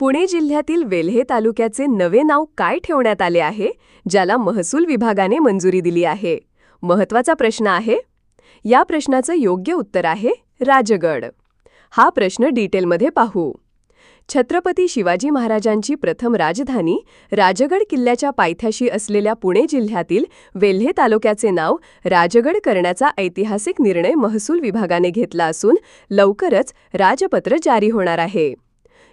पुणे जिल्ह्यातील वेल्हे तालुक्याचे नवे नाव काय ठेवण्यात आले आहे ज्याला महसूल विभागाने मंजुरी दिली आहे? महत्त्वाचा प्रश्न आहे. या प्रश्नाचं योग्य उत्तर आहे राजगड. हा प्रश्न डिटेलमध्ये पाहू. छत्रपती शिवाजी महाराजांची प्रथम राजधानी राजगड किल्ल्याच्या पायथ्याशी असलेल्या पुणे जिल्ह्यातील वेल्हे तालुक्याचे नाव राजगड करण्याचा ऐतिहासिक निर्णय महसूल विभागाने घेतला असून लवकरच राजपत्र जारी होणार आहे.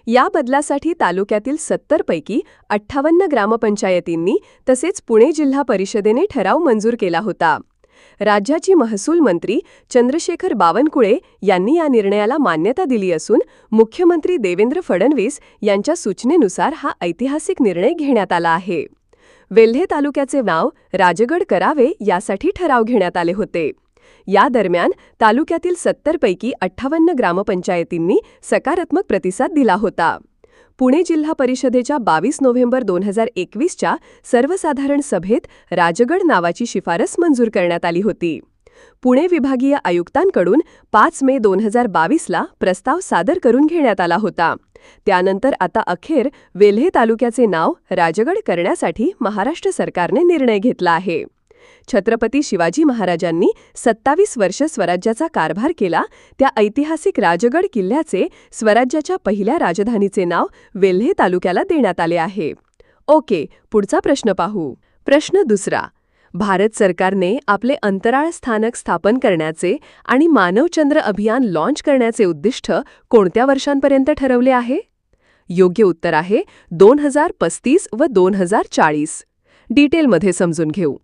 या बदलासाठी तालुक्यातील सत्तरपैकी अठ्ठावन्न ग्रामपंचायतींनी तसेच पुणे जिल्हा परिषदेने ठराव मंजूर केला होता. राज्याची महसूल मंत्री चंद्रशेखर बावनकुळे यांनी या निर्णयाला मान्यता दिली असून मुख्यमंत्री देवेंद्र फडणवीस यांच्या सूचनेनुसार हा ऐतिहासिक निर्णय घेण्यात आला आहे. वेल्हे तालुक्याचे नाव राजगड करावे यासाठी ठराव घेण्यात आले होते. या दरम्यान तालुक्यातील सत्तरपैकी अठ्ठावन्न ग्रामपंचायतींनी सकारात्मक प्रतिसाद दिला होता. पुणे जिल्हा परिषदेच्या बावीस नोव्हेंबर दोन हजार एकवीसच्या सर्वसाधारण सभेत राजगड नावाची शिफारस मंजूर करण्यात आली होती. पुणे विभागीय आयुक्तांकडून पाच मे दोन हजार बावीसला प्रस्ताव सादर करून घेण्यात आला होता. त्यानंतर आता अखेर वेल्हे तालुक्याचे नाव राजगड करण्यासाठी महाराष्ट्र सरकारने निर्णय घेतला आहे. छत्रपती शिवाजी महाराजांनी सत्तावीस वर्ष स्वराज्याचा कारभार केला. त्या ऐतिहासिक राजगड किल्ल्याचे स्वराज्याच्या पहिल्या राजधानीचे नाव वेल्हे तालुक्याला देण्यात आले आहे. ओके पुढचा प्रश्न पाहू. प्रश्न दुसरा. भारत सरकारने आपले अंतराळ स्थानक स्थापन करण्याचे आणि मानवचंद्र अभियान लॉन्च करण्याचे उद्दिष्ट कोणत्या वर्षांपर्यंत ठरवले आहे? योग्य उत्तर आहे दोन हजार पस्तीस व दोन हजार चाळीस. डिटेलमध्ये समजून घेऊ.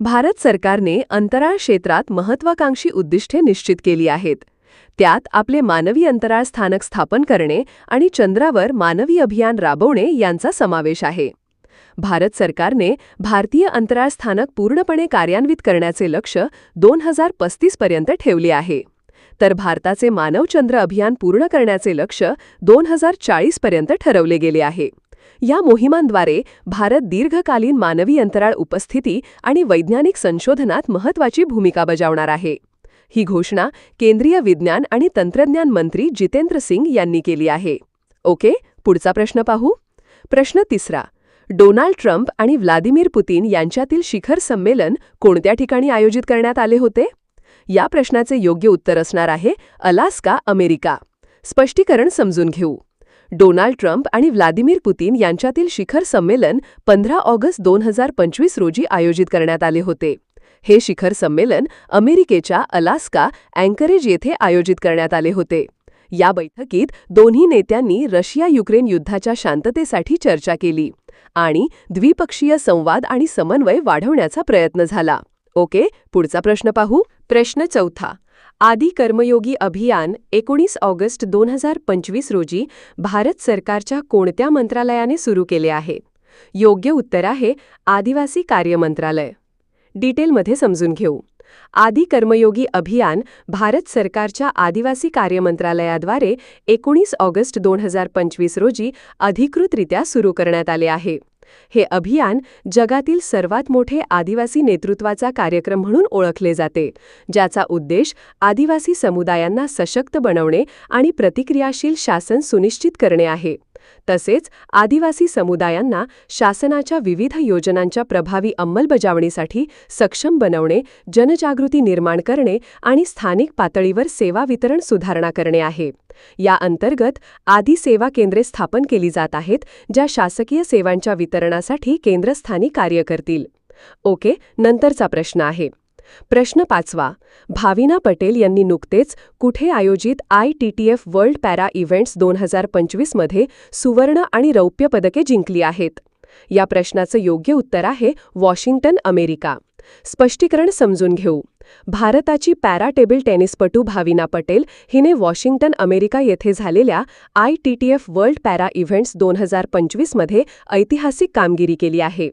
भारत सरकारने अंतराळ क्षेत्रात महत्वाकांक्षी उद्दिष्टे निश्चित केली आहेत. त्यात आपले मानवी अंतराळ स्थानक स्थापन करणे आणि चंद्रावर मानवी अभियान राबवणे यांचा समावेश आहे. भारत सरकारने भारतीय अंतराळ स्थानक पूर्णपणे कार्यान्वित करण्याचे लक्ष दोन हजार पस्तीसपर्यंत ठेवले आहे. तर भारताचे मानवचंद्र अभियान पूर्ण करण्याचे लक्ष दोन हजार चाळीसपर्यंत ठरवले गेले आहे. या मोहिमांद्वारे भारत दीर्घकालीन मानवी अंतराळ उपस्थिती आणि वैज्ञानिक संशोधनात महत्वाची भूमिका बजावणार आहे. ही घोषणा केंद्रीय विज्ञान आणि तंत्रज्ञान मंत्री जितेंद्र सिंग यांनी केली आहे. ओके पुढचा प्रश्न पाहू. प्रश्न तिसरा. डोनाल्ड ट्रम्प आणि व्लादिमीर पुतीन यांच्यातील शिखर संमेलन कोणत्या ठिकाणी आयोजित करण्यात आले होते? या प्रश्नाचे योग्य उत्तर असणार आहे अलास्का अमेरिका. स्पष्टीकरण समजून घेऊ. डोनाल्ड ट्रम्प आणि व्लादिमीर पुतीन यांच्यातील शिखर संमेलन पंधरा ऑगस्ट दोन हजार पंचवीस रोजी आयोजित करण्यात आले होते. हे शिखर संमेलन अमेरिकेच्या अलास्का अँकरेज येथे आयोजित करण्यात आले होते. या बैठकीत दोन्ही नेत्यांनी रशिया युक्रेन युद्धाच्या शांततेसाठी चर्चा केली आणि द्विपक्षीय संवाद आणि समन्वय वाढवण्याचा प्रयत्न झाला. ओके पुढचा प्रश्न पाहू. प्रश्न चौथा. आदी कर्मयोगी अभियान एकोणीस ऑगस्ट दोन हजार पंचवीस रोजी भारत सरकारच्या कोणत्या मंत्रालयाने सुरू केले आहे? योग्य उत्तर आहे आदिवासी कार्य मंत्रालय. डिटेलमध्ये समजून घेऊ. आदी कर्मयोगी अभियान भारत सरकारच्या आदिवासी कार्य मंत्रालयाद्वारे एकोणीस ऑगस्ट दोन हजार पंचवीस रोजी अधिकृतरित्या सुरू करण्यात आले आहे. हे अभियान जगातील सर्वात मोठे आदिवासी नेतृत्वाचा कार्यक्रम म्हणून ओळखले जाते ज्याचा उद्देश आदिवासी समुदायांना सशक्त बनवणे आणि प्रतिक्रियाशील शासन सुनिश्चित करणे आहे. तसेच आदिवासी समुदायांना शासनाच्या विविध योजनांच्या प्रभावी अंमलबजावणीसाठी सक्षम बनवणे जनजागृती निर्माण करणे आणि स्थानिक पातळीवर सेवा वितरण सुधारणा करणे आहे. या अंतर्गत आदी सेवा केंद्रे स्थापन केली जात आहेत ज्या शासकीय सेवांच्या वितरणासाठी केंद्रस्थानी कार्य करतील. ओके नंतरचा प्रश्न आहे. प्रश्न पाचवा. भाविना पटेल यांनी नुकतेच कुठे आयोजित I T T F world para events दोन हजार पंचवीसमध्ये सुवर्ण आणि रौप्य पदके जिंकली आहेत? या प्रश्नाचं योग्य उत्तर आहे वॉशिंग्टन अमेरिका. स्पष्टीकरण समजून घेऊ. भारताची पॅरा टेबल टेनिसपटू भाविना पटेल हिने वॉशिंग्टन अमेरिका येथे झालेल्या I T T F world para events दोन हजार पंचवीसमध्ये ऐतिहासिक कामगिरी केली आहे.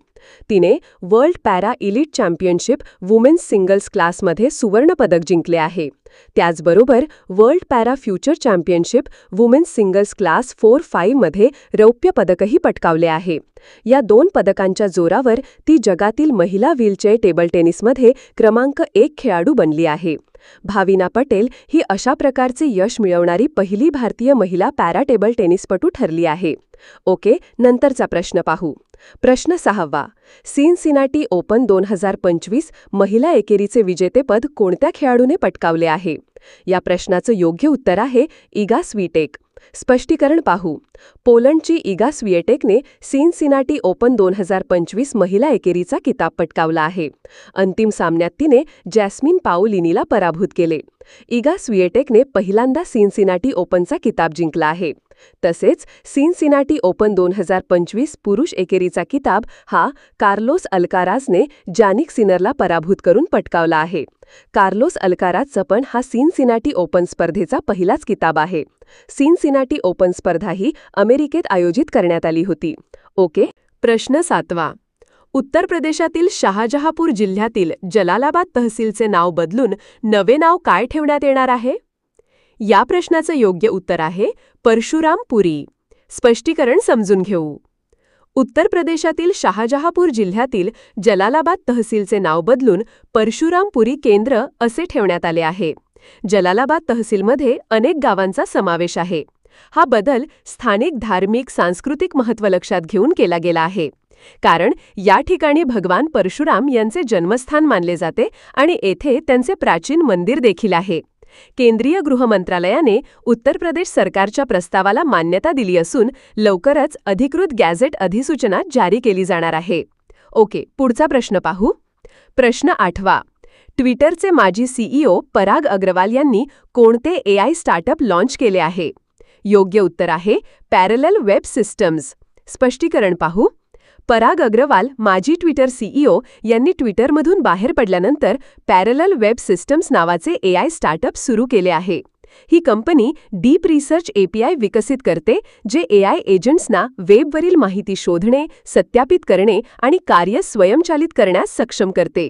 तिने world para elite championship women's singles क्लासमध्ये सुवर्णपदक जिंकले आहे. त्याचबरोबर world para future championship women's singles class four फाईव्हमध्ये रौप्य पदकही पटकावले आहे. या दोन पदकांच्या जोरावर ती जगातील महिला व्हीलचेअर टेबल टेनिसमध्ये क्रमांक एक खेळाडू बनली आहे. भाविना पटेल ही अशा प्रकारचे यश मिळवणारी पहिली भारतीय महिला पॅरा टेबल टेनिसपटू ठरली आहे. ओके नंतरचा प्रश्न पाहू. प्रश्न सहावा. सिनसिनाटी ओपन दोन हजार पंचवीस महिला एकेरीचे विजेतेपद कोणत्या खेळाडूने पटकावले आहे? या प्रश्नाचं योग्य उत्तर आहे इगा स्वीटेक. स्पष्टीकरण पाहू. पोलंडची इगा स्विएटेकने सिनसिनाटी ओपन दोन हजार पंचवीस महिला एकेरीचा किताब पटकावला आहे. अंतिम सामन्यात तिने जॅस्मिन पाओलिनीला पराभूत केले. इगा स्विएटेकने पहिल्यांदा सिनसिनाटी ओपनचा किताब जिंकला आहे. तसेच सिनसिनाटी ओपन दोन हजार पंचवीस पुरुष एकेरीचा किताब हा कार्लोस अल्काराजने जानिक सिनरला पराभूत करून पटकावला आहे. कार्लोस अल्काराजचा पण हा सिनसिनाटी ओपन स्पर्धेचा पहिलाच किताब आहे. सिनसिनाटी ओपन स्पर्धा ही अमेरिकेत आयोजित करण्यात आली होती. ओके? प्रश्न सातवा. उत्तर प्रदेशातील शहाजहापूर जिल्ह्यातील जलालाबाद तहसीलचे नाव बदलून नवे नाव काय ठेवण्यात येणार आहे? या प्रश्नाचं योग्य उत्तर आहे परशुरामपुरी स्पष्टीकरण समजून घेऊ. उत्तर प्रदेशातील शहाजहापूर जिल्ह्यातील जलालाबाद तहसीलचे नाव बदलून परशुरामपुरी केंद्र असे ठेवण्यात आले आहे. जलालाबाद तहसीलमध्ये अनेक गावांचा समावेश आहे. हा बदल स्थानिक धार्मिक सांस्कृतिक महत्त्व लक्षात घेऊन केला गेला आहे. कारण या ठिकाणी भगवान परशुराम यांचे जन्मस्थान मानले जाते आणि येथे त्यांचे प्राचीन मंदिर देखील आहे. केंद्रीय गृहमंत्रालयाने उत्तर प्रदेश सरकारच्या प्रस्तावाला मान्यता दिली असून लवकरच अधिकृत गॅझेट अधिसूचना जारी केली जाणार आहे. ओके पुढचा प्रश्न पाहू. प्रश्न आठवा. ट्विटरचे माजी सीईओ पराग अग्रवाल यांनी कोणते एआय स्टार्टअप लॉन्च केले आहे? योग्य उत्तर आहे पॅरलल वेब सिस्टम्स. स्पष्टीकरण पाहू. पराग अग्रवाल माजी ट्विटर सीईओ यांनी ट्विटरमधून बाहेर पडल्यानंतर पॅरलल वेब सिस्टम्स नावाचे एआय स्टार्टअप सुरू केले आहे. ही कंपनी डीप रिसर्च एपीआय विकसित करते जे एआय एजंट्सना वेबवरील माहिती शोधणे सत्यापित करणे आणि कार्य स्वयंचलित करण्यास सक्षम करते.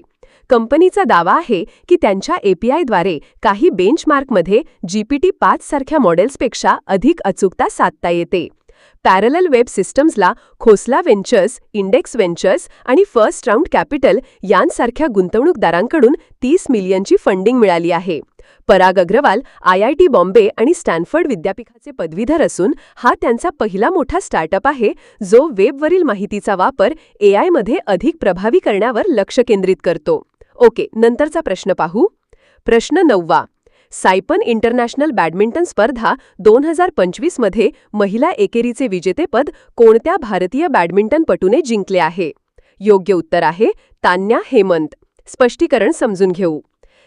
कंपनीचा दावा आहे की त्यांच्या एपीआयद्वारे काही बेंचमार्कमध्ये जीपीटी पाच सारख्या मॉडेल्सपेक्षा अधिक अचूकता साधता येते. पॅरल वेब सिस्टम्सला खोसला वेंचर्स इंडेक्स वेंचर्स आणि फर्स्ट राऊंड कॅपिटल यांसारख्या गुंतवणूकदारांकडून तीस मिलियनची फंडिंग मिळाली आहे. Parag Agrawal I I T Bombay आणि स्टॅनफर्ड विद्यापीठाचे पदवीधर असून हा त्यांचा पहिला मोठा स्टार्टअप आहे जो वेबवरील माहितीचा वापर एआयमध्ये अधिक प्रभावी करण्यावर लक्ष केंद्रित करतो. ओके नंतरचा प्रश्न पाहू. प्रश्न नववा. सायपन इंटरनॅशनल बॅडमिंटन स्पर्धा दोन हजार पंचवीसमध्ये महिला एकेरीचे विजेतेपद कोणत्या भारतीय बॅडमिंटनपटूने जिंकले आहे? योग्य उत्तर आहे तान्या हेमंत. स्पष्टीकरण समजून घेऊ.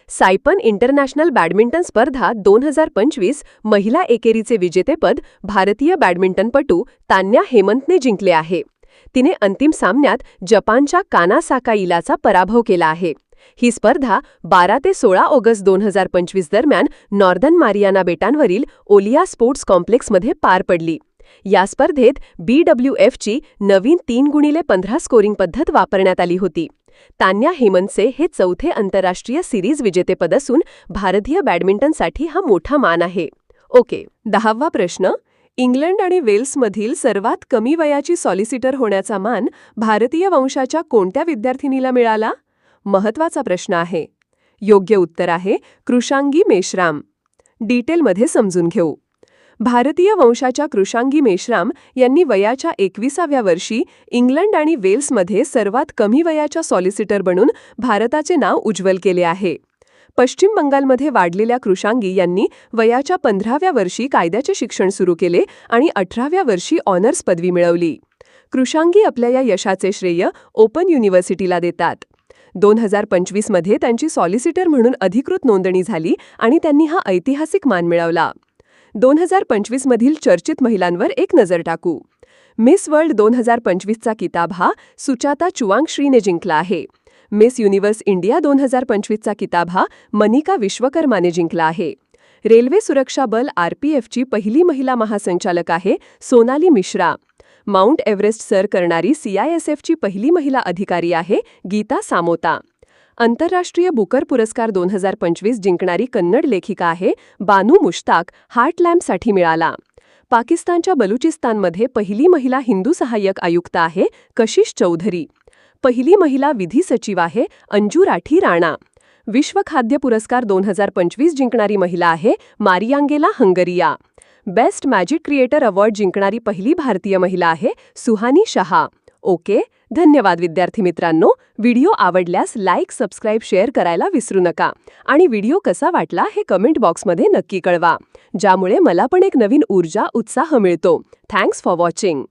सायपन इंटरनॅशनल बॅडमिंटन स्पर्धा दोन हजार पंचवीस महिला एकेरीचे विजेतेपद भारतीय बॅडमिंटनपटू तान्या हेमंतने जिंकले आहे. तिने अंतिम सामन्यात जपानच्या कानासाका इलाचा पराभव केला आहे. ही स्पर्धा बारा ते सोळा ऑगस्ट दोन हजार पंचवीस दरम्यान नॉर्दन मारियाना बेटांवरील ओलिया स्पोर्ट्स कॉम्प्लेक्समध्ये पार पडली. या स्पर्धेत बी डब्ल्यू एफची नवीन तीन गुणिले पंधरा स्कोरिंग पद्धत वापरण्यात आली होती. तान्या हेमंतचे हे चौथे आंतरराष्ट्रीय सिरीज विजेतेपद असून भारतीय बॅडमिंटनसाठी हा मोठा मान आहे. ओके दहावा प्रश्न. इंग्लंड आणि वेल्समधील सर्वात कमी वयाची सॉलिसिटर होण्याचा मान भारतीय वंशाच्या कोणत्या विद्यार्थिनीला मिळाला? महत्त्वाचा प्रश्न आहे. योग्य उत्तर आहे कृषांगी मेश्राम. डिटेलमध्ये समजून घेऊ. भारतीय वंशाच्या कृषांगी मेश्राम यांनी वयाच्या एकविसाव्या वर्षी इंग्लंड आणि वेल्समध्ये सर्वात कमी वयाच्या सॉलिसिटर बनून भारताचे नाव उज्ज्वल केले आहे. पश्चिम बंगालमध्ये वाढलेल्या कृषांगी यांनी वयाच्या पंधराव्या वर्षी कायद्याचे शिक्षण सुरू केले आणि अठराव्या वर्षी ऑनर्स पदवी मिळवली. कृषांगी आपल्या या यशाचे श्रेय ओपन युनिव्हर्सिटीला देतात. दोन हजार पंचवीसमध्ये त्यांची सॉलिसिटर म्हणून अधिकृत नोंदणी झाली आणि त्यांनी हा ऐतिहासिक मान मिळवला. दोन हजार पंचवीसमधील चर्चित महिलांवर एक नजर टाकू. मिस वर्ल्ड दोन हजार पंचवीसचा किताब हा सुचाता चुवांगश्रीने जिंकला आहे. मिस युनिव्हर्स इंडिया दोन हजार पंचवीसचा किताब हा मनिका विश्वकर्माने जिंकला आहे. रेल्वे सुरक्षा बल आरपीएफची पहिली महिला महासंचालक आहे सोनाली मिश्रा. माउंट एव्हरेस्ट सर करणारी सीआयएसएफची पहिली महिला अधिकारी आहे गीता सामोता. आंतरराष्ट्रीय बुकर पुरस्कार दोन हजार पंचवीस जिंकणारी कन्नड लेखिका आहे बानू मुश्ताक हार्टलॅम्पसाठी मिळाला. पाकिस्तानच्या बलुचिस्तानमध्ये पहिली महिला हिंदू सहाय्यक आयुक्त आहे कशिश चौधरी. पहिली महिला विधी सचिव आहे अंजू राठी राणा. विश्व खाद्य पुरस्कार दोन हजार पंचवीस जिंकणारी महिला आहे Mariangela Hungria. Best magic creator award जिंकणारी पहिली भारतीय महिला आहे सुहानी शहा. ओके? धन्यवाद विद्यार्थी मित्रांनो. व्हिडिओ आवडल्यास लाईक सबस्क्राईब शेअर करायला विसरू नका. आणि व्हिडिओ कसा वाटला हे कमेंट बॉक्समध्ये नक्की कळवा. ज्यामुळे मला पण एक नवीन ऊर्जा उत्साह मिळतो. Thanks for watching.